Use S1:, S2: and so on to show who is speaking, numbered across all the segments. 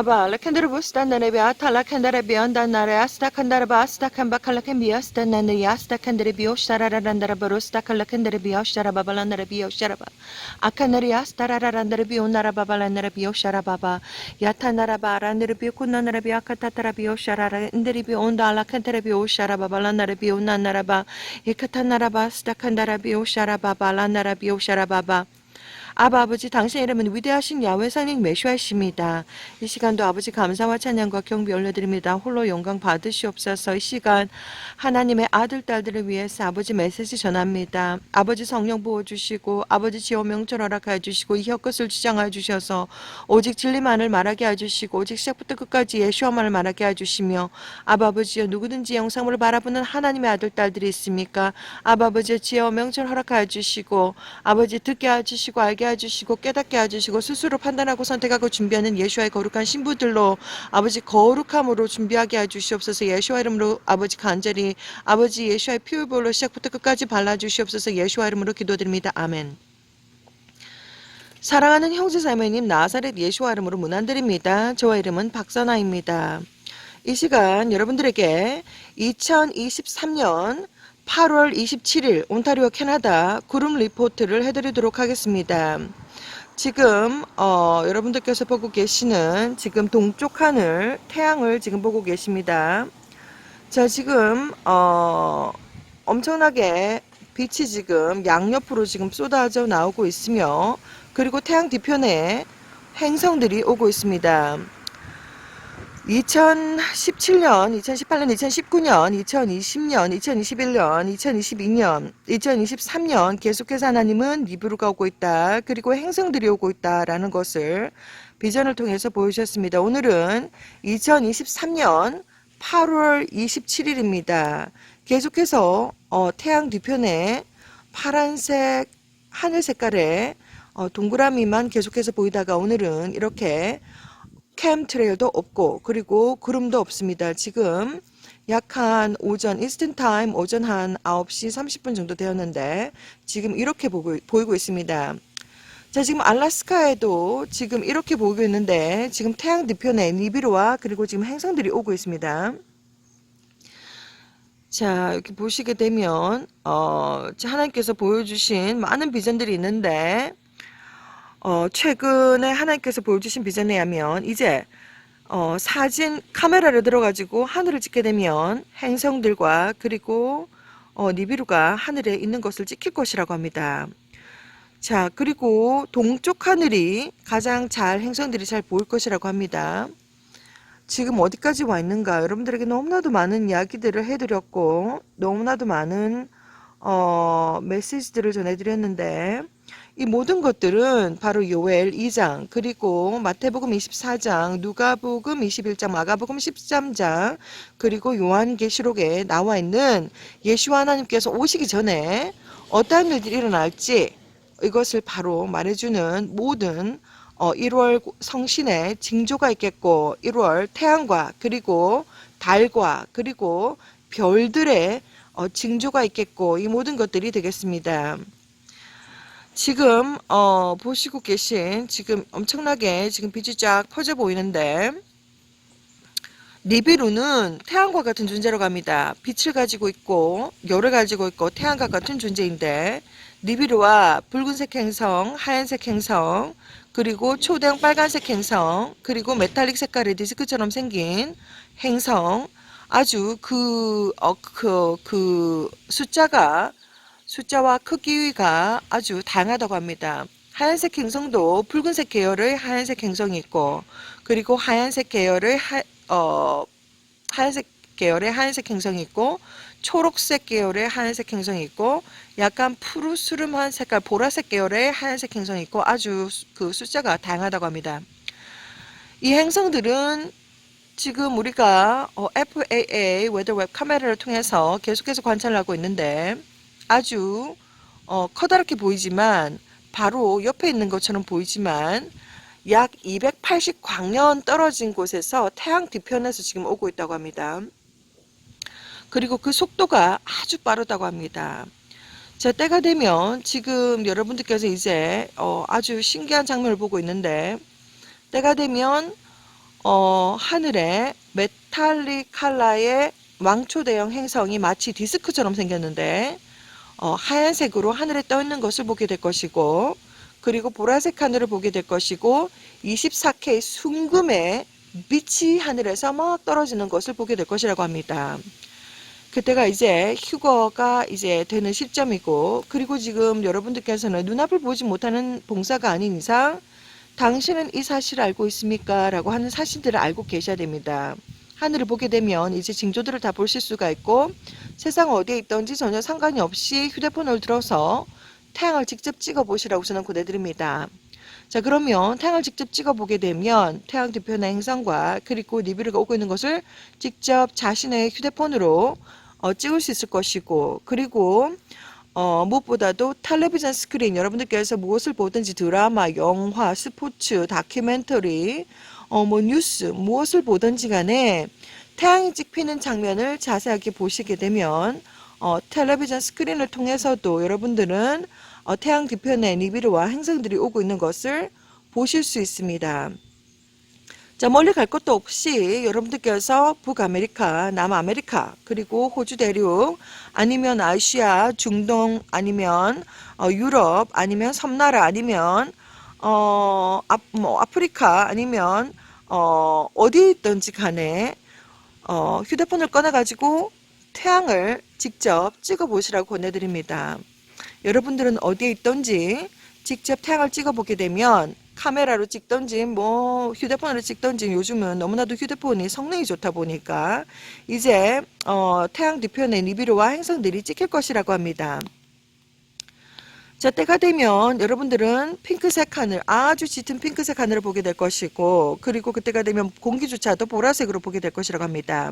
S1: Abalakandrubustana Astakandarabiondanarasta Kandarabasta Kambakalakambiastananayasta Kandaribio Shararandarabarusta Kalakandaribio Sharababalanarabio Sharaba Akanariasta Rararandarabio Narababalanarabio Sharababa Yatanarabarandarabio Kunanarabia Katatarabio Shararandarabio Ondala Kantarabio Sharababalanarabio Nanaraba Ekatanarabasta Kandarabio Sharababalanarabio Sharababa 아바 아버지 당신 이름은 위대하신 야훼사님 메시아이십니다. 이 시간도 아버지 감사와 찬양과 경비 올려드립니다. 홀로 영광 받으시옵소서 이 시간 하나님의 아들 딸들을 위해서 아버지 메시지 전합니다. 아버지 성령 부어주시고 아버지 지어 명철 허락하여 주시고 이 혀끝을 주장하여 주셔서 오직 진리만을 말하게 해주시고 오직 시작부터 끝까지 예수와만을 말하게 해주시며 아바 아버지여 누구든지 영상을 바라보는 하나님의 아들 딸들이 있습니까? 아바 아버지여 지어 명철 허락하여 주시고 아버지 듣게 해주시고 알게 해주시고 깨닫게 해주시고 스스로 판단하고 선택하고 준비하는 예수와의 거룩한 신부들로 아버지 거룩함으로 준비하게 해주시옵소서. 예수와 이름으로 아버지 간절히 아버지 예수와의 피울볼로 시작부터 끝까지 발라주시옵소서. 예수와 이름으로 기도드립니다. 아멘. 사랑하는 형제 자매님 나사렛 예수와 이름으로 문안드립니다. 저와 이름은 박선아입니다. 이 시간 여러분들에게 2023년 8월 27일 온타리오 캐나다 구름 리포트를 해드리도록 하겠습니다. 지금 어, 여러분들께서 보고 계시는 지금 동쪽 하늘 태양을 지금 보고 계십니다. 자 지금 어, 엄청나게 빛이 지금 양옆으로 지금 쏟아져 나오고 있으며 그리고 태양 뒤편에 행성들이 오고 있습니다. 2017년, 2018년, 2019년, 2020년, 2021년, 2022년, 2023년 계속해서 하나님은 리브루가 오고 있다. 그리고 행성들이 오고 있다라는 것을 비전을 통해서 보여주셨습니다. 오늘은 2023년 8월 27일입니다. 계속해서 어, 태양 뒤편에 파란색 하늘 색깔의 어, 동그라미만 계속해서 보이다가 오늘은 이렇게 캠트레일도 없고 그리고 구름도 없습니다. 지금 약 한 오전 이스턴 타임 오전 한 9시 30분 정도 되었는데 지금 이렇게 보고, 보이고 있습니다. 자 지금 알라스카에도 지금 이렇게 보이고 있는데 지금 태양 뒤편에 니비루와 그리고 지금 행성들이 오고 있습니다. 자 이렇게 보시게 되면 어 하나님께서 보여주신 많은 비전들이 있는데 어, 최근에 하나님께서 보여주신 비전에 의하면 이제 어, 사진 카메라를 들어가지고 하늘을 찍게 되면 행성들과 그리고 어, 니비루가 하늘에 있는 것을 찍힐 것이라고 합니다. 자, 그리고 동쪽 하늘이 가장 잘 행성들이 잘 보일 것이라고 합니다. 지금 어디까지 와 있는가? 여러분들에게 너무나도 많은 이야기들을 해드렸고 너무나도 많은 어, 메시지들을 전해드렸는데 이 모든 것들은 바로 요엘 2장 그리고 마태복음 24장 누가복음 21장 마가복음 13장 그리고 요한계시록에 나와 있는 예수와 하나님께서 오시기 전에 어떠한 일들이 일어날지 이것을 바로 말해주는 모든 어, 1월 성신의 징조가 있겠고 1월 태양과 그리고 달과 그리고 별들의 어, 징조가 있겠고 이 모든 것들이 되겠습니다. 지금 어, 보시고 계신 지금 엄청나게 지금 빛이 쫙 퍼져 보이는데 니비루는 태양과 같은 존재라고 합니다. 빛을 가지고 있고 열을 가지고 있고 태양과 같은 존재인데 니비루와 붉은색 행성, 하얀색 행성, 그리고 초대형 빨간색 행성, 그리고 메탈릭 색깔의 디스크처럼 생긴 행성, 아주 그, 어, 그, 그 숫자가 숫자와 크기가 아주 다양하다고 합니다. 하얀색 행성도 붉은색 계열의 하얀색 행성이 있고 그리고 하얀색 계열의 하, 어, 하얀색 계열의 하얀색 행성이 있고 초록색 계열의 하얀색 행성이 있고 약간 푸르스름한 색깔 보라색 계열의 하얀색 행성이 있고 아주 그 숫자가 다양하다고 합니다. 이 행성들은 지금 우리가 어, FAA 웨더 웹 카메라를 통해서 계속해서 관찰을 하고 있는데 아주 어, 커다랗게 보이지만 바로 옆에 있는 것처럼 보이지만 약 280 광년 떨어진 곳에서 태양 뒤편에서 지금 오고 있다고 합니다. 그리고 그 속도가 아주 빠르다고 합니다. 자, 때가 되면 지금 여러분들께서 이제 어, 아주 신기한 장면을 보고 있는데 때가 되면 어, 하늘에 메탈릭 칼라의 왕초 대형 행성이 마치 디스크처럼 생겼는데 어, 하얀색으로 하늘에 떠 있는 것을 보게 될 것이고 그리고 보라색 하늘을 보게 될 것이고 24K 순금의 빛이 하늘에서 막 떨어지는 것을 보게 될 것이라고 합니다. 그때가 이제 휴거가 이제 되는 시점이고 그리고 지금 여러분들께서는 눈앞을 보지 못하는 봉사가 아닌 이상 당신은 이 사실을 알고 있습니까? 라고 하는 사실들을 알고 계셔야 됩니다. 하늘을 보게 되면 이제 징조들을 다 보실 수가 있고 세상 어디에 있던지 전혀 상관이 없이 휴대폰을 들어서 태양을 직접 찍어 보시라고 저는 권해드립니다. 자 그러면 태양을 직접 찍어 보게 되면 태양 뒤편의 행성과 그리고 니비르가 오고 있는 것을 직접 자신의 휴대폰으로 어, 찍을 수 있을 것이고 그리고 어, 무엇보다도 텔레비전 스크린 여러분들께서 무엇을 보든지 드라마, 영화, 스포츠, 다큐멘터리, 어, 뭐 뉴스 무엇을 보든지 간에 태양이 찍히는 장면을 자세하게 보시게 되면 어, 텔레비전 스크린을 통해서도 여러분들은 어, 태양 뒤편에 니비르와 행성들이 오고 있는 것을 보실 수 있습니다. 자, 멀리 갈 것도 없이 여러분들께서 북아메리카, 남아메리카, 그리고 호주 대륙, 아니면 아시아, 중동, 아니면 어, 유럽, 아니면 섬나라, 아니면 어, 아, 뭐 아프리카, 아니면 어, 어디에 있든지 간에 어, 휴대폰을 꺼내가지고 태양을 직접 찍어 보시라고 권해드립니다. 여러분들은 어디에 있던지 직접 태양을 찍어 보게 되면 카메라로 찍던지 뭐 휴대폰으로 찍던지 요즘은 너무나도 휴대폰이 성능이 좋다 보니까 이제 어, 태양 뒤편에 니비르와 행성들이 찍힐 것이라고 합니다. 자, 때가 되면 여러분들은 핑크색 하늘, 아주 짙은 핑크색 하늘을 보게 될 것이고, 그리고 그때가 되면 공기조차도 보라색으로 보게 될 것이라고 합니다.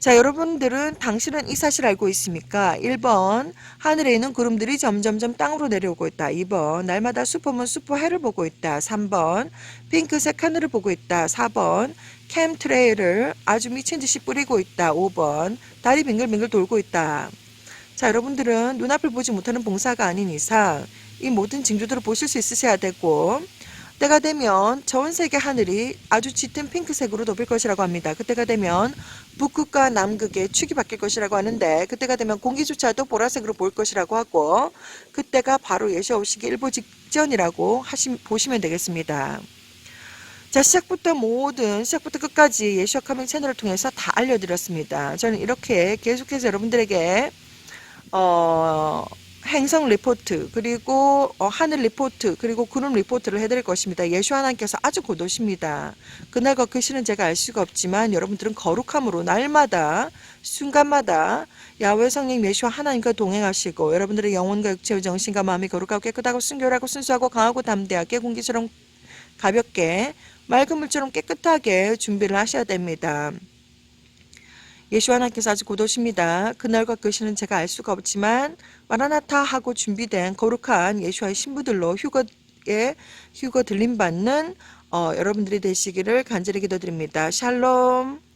S1: 자, 여러분들은 당신은 이 사실 알고 있습니까? 1번, 하늘에 있는 구름들이 점점점 땅으로 내려오고 있다. 2번, 날마다 슈퍼문 슈퍼 해를 보고 있다. 3번, 핑크색 하늘을 보고 있다. 4번, 캠트레일을 아주 미친 듯이 뿌리고 있다. 5번, 달이 빙글빙글 돌고 있다. 자, 여러분들은 눈앞을 보지 못하는 봉사가 아닌 이상 이 모든 징조들을 보실 수 있으셔야 되고 때가 되면 전 세계 하늘이 아주 짙은 핑크색으로 덮일 것이라고 합니다. 그때가 되면 북극과 남극의 축이 바뀔 것이라고 하는데 그때가 되면 공기조차도 보라색으로 보일 것이라고 하고 그때가 바로 예수 오시기 일보 직전이라고 하시, 보시면 되겠습니다. 자 시작부터 모든 시작부터 끝까지 예수와 카밍 채널을 통해서 다 알려드렸습니다. 저는 이렇게 계속해서 여러분들에게 어, 행성 리포트 그리고 어, 하늘 리포트 그리고 구름 리포트를 해드릴 것입니다. 예수 하나님께서 아주 곧 오십니다. 그날과 그 시는 제가 알 수가 없지만 여러분들은 거룩함으로 날마다 순간마다 야외 성령 예수와 하나님과 동행하시고 여러분들의 영혼과 육체와 정신과 마음이 거룩하고 깨끗하고 순결하고 순수하고 강하고 담대하게 공기처럼 가볍게 맑은 물처럼 깨끗하게 준비를 하셔야 됩니다. 예수 하나님께서 아주 곧 오십니다. 그날과 그 시는 제가 알 수가 없지만 마라나타 하고 준비된 거룩한 예수와의 신부들로 휴거에 휴거 들림 받는 어, 여러분들이 되시기를 간절히 기도드립니다. 샬롬.